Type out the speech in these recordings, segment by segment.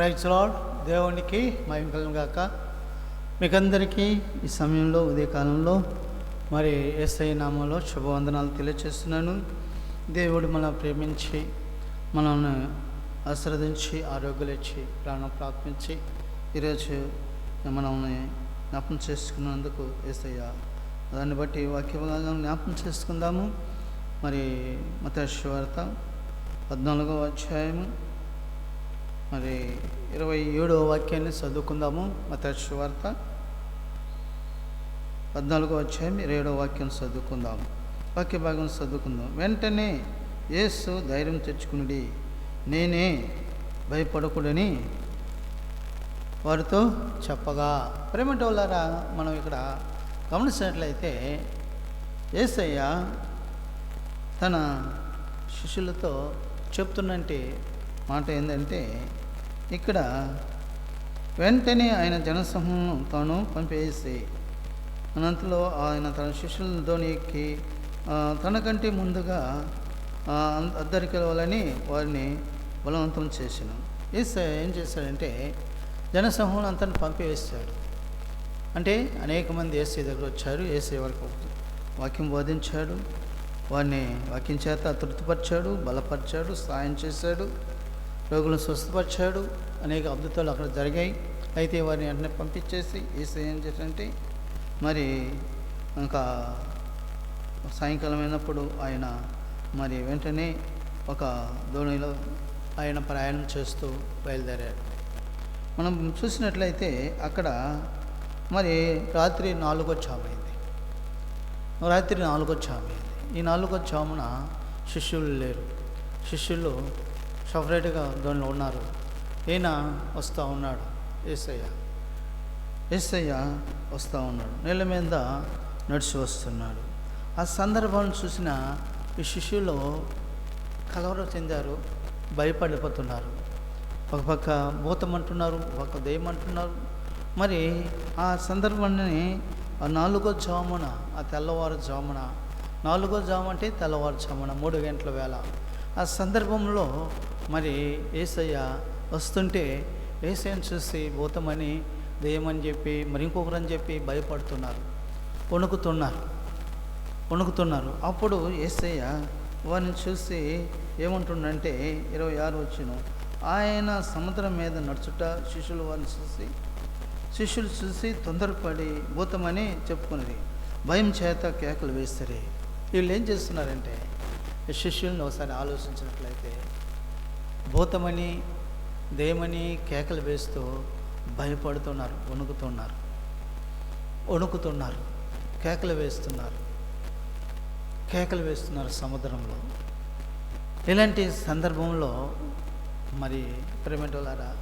Praise lord దేవునికి మహిమకలం గాక. మీకందరికీ ఈ సమయంలో ఉదయకాలంలో మరి ఎస్ఐ నామంలో శుభవందనాలు తెలియజేస్తున్నాను దేవుడు మనం ప్రేమించి మనల్ని ఆశ్రదించి ఆరోగ్యం ఇచ్చి ప్రాణం ప్రాప్తించి ఈరోజు మనల్ని జ్ఞాపం చేసుకున్నందుకు ఎస్ఐ దాన్ని బట్టి వాక్యభాగం జ్ఞాపం చేసుకుందాము. మరి మతేశ్వార్త పద్నాలుగో అధ్యాయము మరి ఇరవై ఏడవ వాక్యాన్ని చదువుకుందాము. మతేశ్వార్త పద్నాలుగో అధ్యాయం ఇరవై ఏడవ వాక్యం చదువుకుందాము. వాక్య భాగం చదువుకుందాం. వెంటనే యేసు ధైర్యం తెచ్చుకునుడి. నేనే భయపడకూడని వారితో చెప్పగా. ప్రేమటోళ్ళారా మనం ఇక్కడ గమనించినట్లయితే ఏసయ్య తన శిష్యులతో చెప్తున్నంటే మాట ఏంటంటే ఇక్కడ వెంటనే ఆయన జనసమూహం తాను పంపేసి అనంతలో ఆయన తన శిష్యులతోనికి తనకంటే ముందుగా ఆ, అద్దరికి వారిని బలవంతం చేసిన. ఏసే ఏం చేశాడంటే జనసమూహం అంతా పంపివేశాడు. అంటే అనేక మంది ఏసీ దగ్గర వచ్చారు ఏసీ వరకు వాక్యం బోధించాడు. వారిని వాక్యం చేత తృప్తిపరిచాడు బలపరిచాడు సాయం చేశాడు. రోగులను స్వస్థపరిచాడు. అనేక అద్భుతాలు అక్కడ జరిగాయి. అయితే వారిని వెంటనే పంపించేసి ఏసీ ఏం చేసంటే మరి ఇంకా సాయంకాలం అయినప్పుడు ఆయన మరి వెంటనే ఒక దోణిలో ఆయన ప్రయాణం చేస్తూ బయలుదేరాడు. మనం చూసినట్లయితే అక్కడ మరి రాత్రి నాలుగో చామైంది రాత్రి నాలుగో చామైంది ఈ నాలుగో చామున శిష్యులు లేరు. శిష్యులు సపరేట్గా దోణిలో ఉన్నారు. ఈయన వస్తూ ఉన్నాడు. ఏసయ్య. ఏసయ్య వస్తూ ఉన్నాడు. నీళ్ళ మీద నడిచి వస్తున్నాడు. ఆ సందర్భాన్ని చూసిన ఈ శిష్యులు కలవరం చెందారు. భయపడిపోతున్నారు. ఒక పక్క భూతం అంటున్నారు ఒక దయ్యం అంటున్నారు మరి ఆ సందర్భాన్ని ఆ నాలుగో జామున ఆ తెల్లవారు జామున నాలుగో జాము అంటే తెల్లవారు జామున మూడు గంటల వేళ ఆ సందర్భంలో మరి ఏసయ్య వస్తుంటే ఏసయ్యను చూసి భూతమని దయ్యమని చెప్పి మరి ఇంకొకరని చెప్పి భయపడుతున్నారు. వణుకుతున్నారు. వణుకుతున్నారు. అప్పుడు ఏసయ్య వారిని చూసి ఏమంటుండంటే ఇరవై ఆరు వచ్చిన. ఆయన సముద్రం మీద నడుచుట శిష్యులు వారిని చూసి శిష్యులు చూసి తొందరపడి భూతమని చెప్పుకున్నది. భయం చేత కేకలు వేస్తారే వీళ్ళు ఏం చేస్తున్నారంటే శిష్యుల్ని ఒకసారి ఆలోచించినట్లయితే భూతమని దేమని కేకలు వేస్తూ భయపడుతున్నారు వణుకుతున్నారు. వణుకుతున్నారు కేకలు వేస్తున్నారు. కేకలు వేస్తున్నారు సముద్రంలో. ఇలాంటి సందర్భంలో మరి ప్రేమటోలారా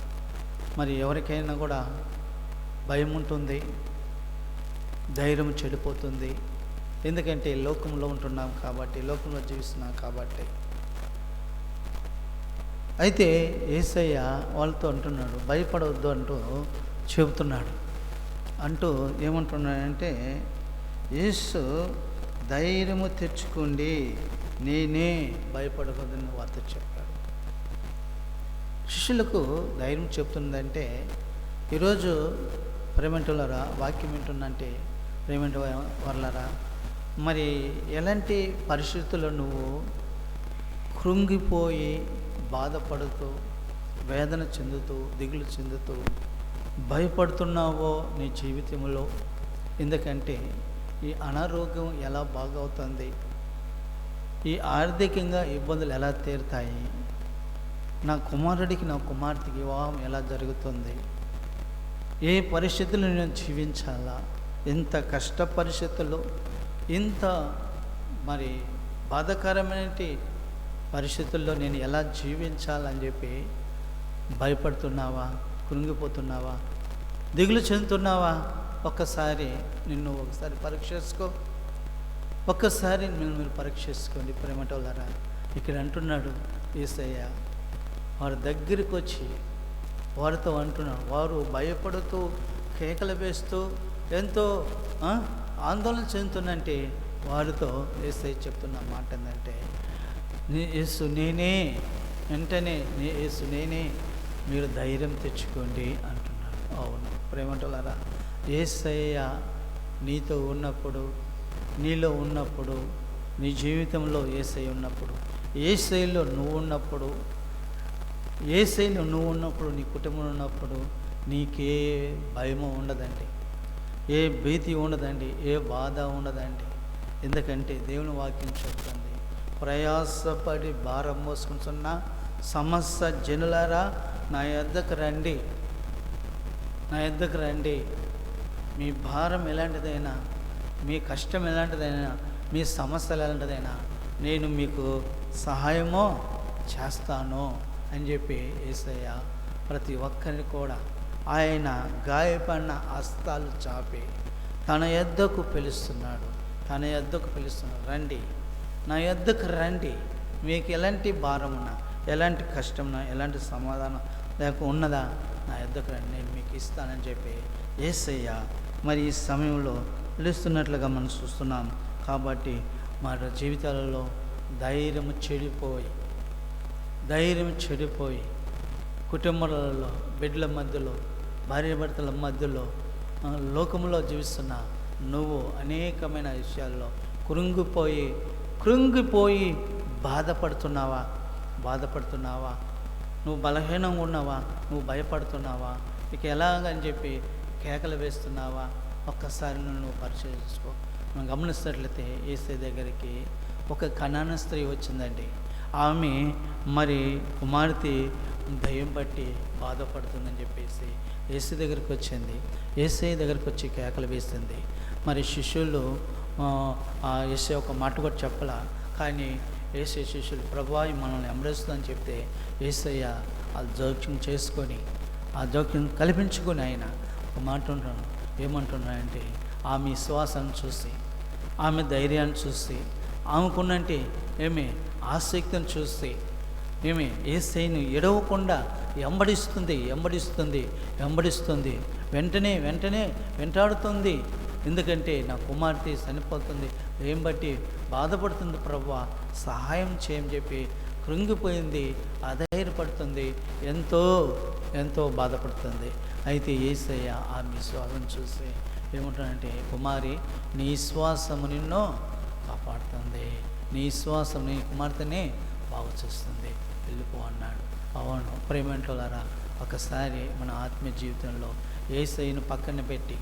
మరి ఎవరికైనా కూడా భయం ఉంటుంది ధైర్యం చెడిపోతుంది. ఎందుకంటే లోకంలో ఉంటున్నాం కాబట్టి లోకంలో జీవిస్తున్నాం కాబట్టి. అయితే ఏసయ్య వాళ్ళతో అంటున్నాడు భయపడవద్దు అంటూ చెబుతున్నాడు. అంటూ ఏమంటున్నాడంటే యేసు ధైర్యము తెచ్చుకోండి నేనే భయపడకూడదని వార్త చెప్పాడు. శిష్యులకు ధైర్యం చెప్తుందంటే ఈరోజు ప్రేమెంటులరా వాక్యం వింటుందంటే ప్రేమెంటు వర్లరా మరి ఎలాంటి పరిస్థితుల్లో నువ్వు కృంగిపోయి బాధపడుతూ వేదన చెందుతూ దిగులు చెందుతూ భయపడుతున్నావో నీ జీవితంలో? ఎందుకంటే ఈ అనారోగ్యం ఎలా బాగవుతుంది? ఈ ఆర్థికంగా ఇబ్బందులు ఎలా తీరుతాయి? నా కుమారుడికి నా కుమార్తెకి వివాహం ఎలా జరుగుతుంది? ఏ పరిస్థితులు నేను జీవించాలా? ఎంత కష్ట పరిస్థితుల్లో ఇంత మరి బాధాకరమైన పరిస్థితుల్లో నేను ఎలా జీవించాలని చెప్పి భయపడుతున్నావా? కృంగిపోతున్నావా? దిగులు చెందుతున్నావా? ఒక్కసారి నిన్ను ఒకసారి పరీక్ష చేసుకో. ఒక్కసారి మీరు మీరు పరీక్ష చేసుకోండి ప్రేమటోళ్ళరా. ఇక్కడ అంటున్నాడు ఈసయ్య వారి దగ్గరికి వచ్చి వారితో అంటున్నాడు. వారు భయపడుతూ కేకలు వేస్తూ ఎంతో ఆందోళన చెందుతుందంటే వారితో ఏసై చెప్తున్న మాట ఏంటంటే నీ యేసు నేనే వెంటనే నే యేసు నేనే మీరు ధైర్యం తెచ్చుకోండి అంటున్నాడు. అవును. ప్రేమంటులారా ఏసయ్య నీతో ఉన్నప్పుడు నీలో ఉన్నప్పుడు నీ జీవితంలో ఏసై ఉన్నప్పుడు ఏసైలో నువ్వు ఉన్నప్పుడు ఏసైలో నువ్వు ఉన్నప్పుడు నీ కుటుంబం ఉన్నప్పుడు నీకే భయము ఉండదండి. ఏ భీతి ఉండదండి ఏ బాధ ఉండదండి. ఎందుకంటే దేవుని వాక్యం చెప్తుంది ప్రయాసపడి భారం మోసుకుంటున్న సమస్త జనులారా నా యొద్దకు రండి. నా యొద్దకు రండి. మీ భారం ఎలాంటిదైనా మీ కష్టం ఎలాంటిదైనా మీ సమస్యలు ఎలాంటిదైనా నేను మీకు సహాయమో చేస్తాను అని చెప్పి ఏసయ్య ప్రతి ఒక్కరిని కూడా ఆయన గాయపడిన హస్తాలు చాపి తన యొద్దకు పిలుస్తున్నాడు. తన యొద్దకు పిలుస్తున్నాడు. రండి. నా యొద్దకు రండి. మీకు ఎలాంటి భారమున ఎలాంటి కష్టం ఎలాంటి సమాధానం లేక ఉన్నదా? నా యొద్దకు రండి. నేను మీకు ఇస్తానని చెప్పి ఏసయ్య మరి ఈ సమయంలో పిలుస్తున్నట్లుగా మనం చూస్తున్నాం. కాబట్టి మన జీవితాలలో ధైర్యం చెడిపోయి ధైర్యం చెడిపోయి కుటుంబాలలో బిడ్డల మధ్యలో భార్యాభర్తల మధ్యలో లోకంలో జీవిస్తున్న నువ్వు అనేకమైన విషయాల్లో కృంగిపోయి కృంగిపోయి బాధపడుతున్నావా? బాధపడుతున్నావా? నువ్వు బలహీనంగా ఉన్నావా? నువ్వు భయపడుతున్నావా? ఇక ఎలాగని చెప్పి కేకలు వేస్తున్నావా? ఒక్కసారి నువ్వు పరిశీలించుకో మనం గమనిస్తున్నట్లయితే ఏసై దగ్గరికి ఒక కణాన స్త్రీ వచ్చిందండి. ఆమె మరి కుమార్తె దయ్యం పట్టి బాధపడుతుందని చెప్పేసి ఏసీ దగ్గరికి వచ్చింది. ఏసై దగ్గరికి వచ్చి కేకలు వేసింది. మరి శిష్యులు ఆ, ఒక మాట కూడా చెప్పలా. కానీ ఏసీ శిష్యులు ప్రభా మనల్ని ఎంబడిస్తుందని చెప్తే ఏసయ్య ఆ జోక్యం చేసుకొని ఆ జోక్యం కల్పించుకొని ఆయన ఒక మాట ఉంటాను ఏమంటున్నాడంటే ఆమె విశ్వాసాన్ని చూసి ఆమె ధైర్యాన్ని చూసి ఆమెకున్నంటే ఏమి? ఆసక్తిని చూసి ఏమి? ఏసైను ఎడవకుండా ఎంబడిస్తుంది ఎంబడిస్తుంది ఎంబడిస్తుంది. వెంటనే వెంటనే వెంటాడుతుంది. ఎందుకంటే నా కుమార్తె చనిపోతుంది. ఏం బట్టి బాధపడుతుంది ప్రభు సహాయం చేయని చెప్పి కృంగిపోయింది అధైర్యపడుతుంది. ఎంతో ఎంతో బాధపడుతుంది. అయితే ఏసయ్య ఆ విశ్వాసం చూసి ఏమంటానంటే కుమారి నీ విశ్వాసము నిన్ను కాపాడుతుంది. నీ విశ్వాసం నీ కుమార్తెనే బాగుచేస్తుంది. వెళ్ళిపో అన్నాడు. అవును ప్రేమంటులారా ఒకసారి మన ఆత్మీయ జీవితంలో ఏసైను పక్కన పెట్టి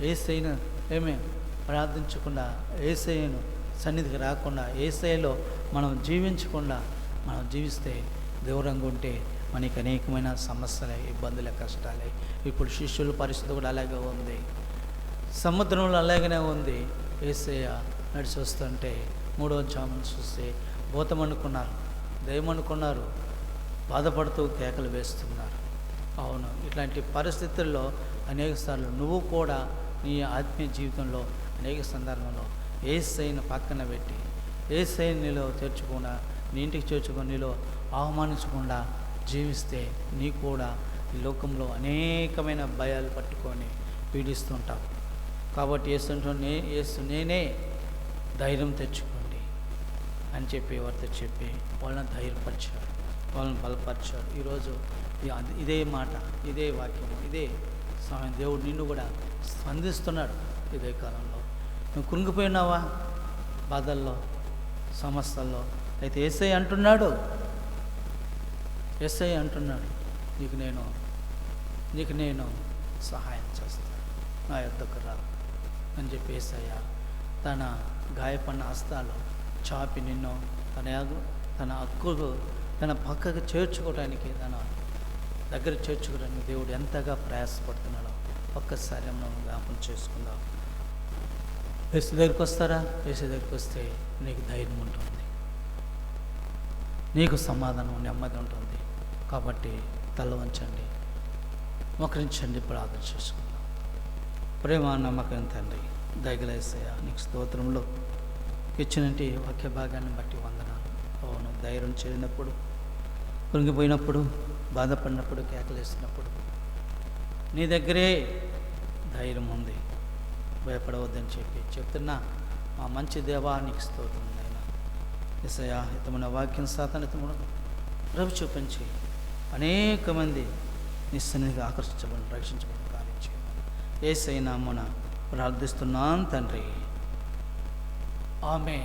ఏసైను ఏమే ప్రార్థించకుండా ఏసైను సన్నిధికి రాకుండా ఏసైలో మనం జీవించకుండా మనం జీవిస్తే దూరంగా ఉంటే మనకి అనేకమైన సమస్యలే ఇబ్బందులే కష్టాలే. ఇప్పుడు శిష్యుల పరిస్థితి కూడా అలాగే ఉంది. సముద్రంలో అలాగనే ఉంది. ఏసయ్య నడిచి వస్తుంటే మూడో జామును చూస్తే భూతం అనుకున్నారు దయమనుకున్నారు అనుకున్నారు బాధపడుతూ కేకలు వేస్తున్నారు. అవును ఇట్లాంటి పరిస్థితుల్లో అనేక సార్లు నువ్వు కూడా నీ ఆత్మీయ జీవితంలో అనేక సందర్భంలో ఏ పక్కన పెట్టి ఏసైని నీలో చేర్చకుండా నీ ఇంటికి చేర్చుకొని నీలో అవమానించకుండా జీవిస్తే నీ కూడా ఈ లోకంలో అనేకమైన భయాలు పట్టుకొని పీడిస్తుంటావు. కాబట్టి ఏస్తుంటూ నే ఏసు నేనే ధైర్యం తెచ్చుకో అని చెప్పి వారితో చెప్పి వాళ్ళని ధైర్యపరిచాడు వాళ్ళని బలపరిచాడు ఈరోజు ఇదే మాట ఇదే వాక్యము ఇదే స్వామి దేవుడు నిన్ను కూడా స్పందిస్తున్నాడు ఇదే కాలంలో. నువ్వు కృంగిపోయినావా? బాధల్లో సమస్యల్లో. అయితే ఎస్ఐ అంటున్నాడు ఎస్ఐ అంటున్నాడు నీకు నేను నీకు నేను సహాయం చేస్తాను. నా యొద్దకు రా అని చెప్పి ఏసయ్య తన గాయపడిన హస్తాలు చాపి నిన్ను తన తన హక్కుకు తన పక్కకు చేర్చుకోవడానికి తన దగ్గర చేర్చుకోవడానికి దేవుడు ఎంతగా ప్రయాసపడుతున్నాడో ఒక్కసారి మనం జ్ఞాపం చేసుకుందాం. వేసు దగ్గరికి వస్తారా? వేసు దగ్గరికి వస్తే నీకు ధైర్యం ఉంటుంది. నీకు సమాధానం నెమ్మది ఉంటుంది. కాబట్టి తల వంచండి. మోకరించండి ప్రార్థన చేసుకుందాం. ప్రేమ నమ్మకం తండ్రి దయగలేసయ్య నీకు స్తోత్రంలో ఇచ్చినట్టు వాక్య భాగాన్ని బట్టి వందనాలు. అవును ధైర్యం చేరినప్పుడు కృంగిపోయినప్పుడు బాధపడినప్పుడు కేకలేసినప్పుడు నీ దగ్గరే ధైర్యం ఉంది. భయపడవద్దని చెప్పి చెప్తున్నా మా మంచి దేవా నీకు స్తోత్రం నాయన. ఎసయా వాక్యం సాతన ఇతమును రవి చూపించి అనేక మంది నీ ఆకర్షించబడి రక్షించబడి కార్యం చేయమని. ఏసైనా మన ప్రార్థిస్తున్నాను తండ్రి. ఆమె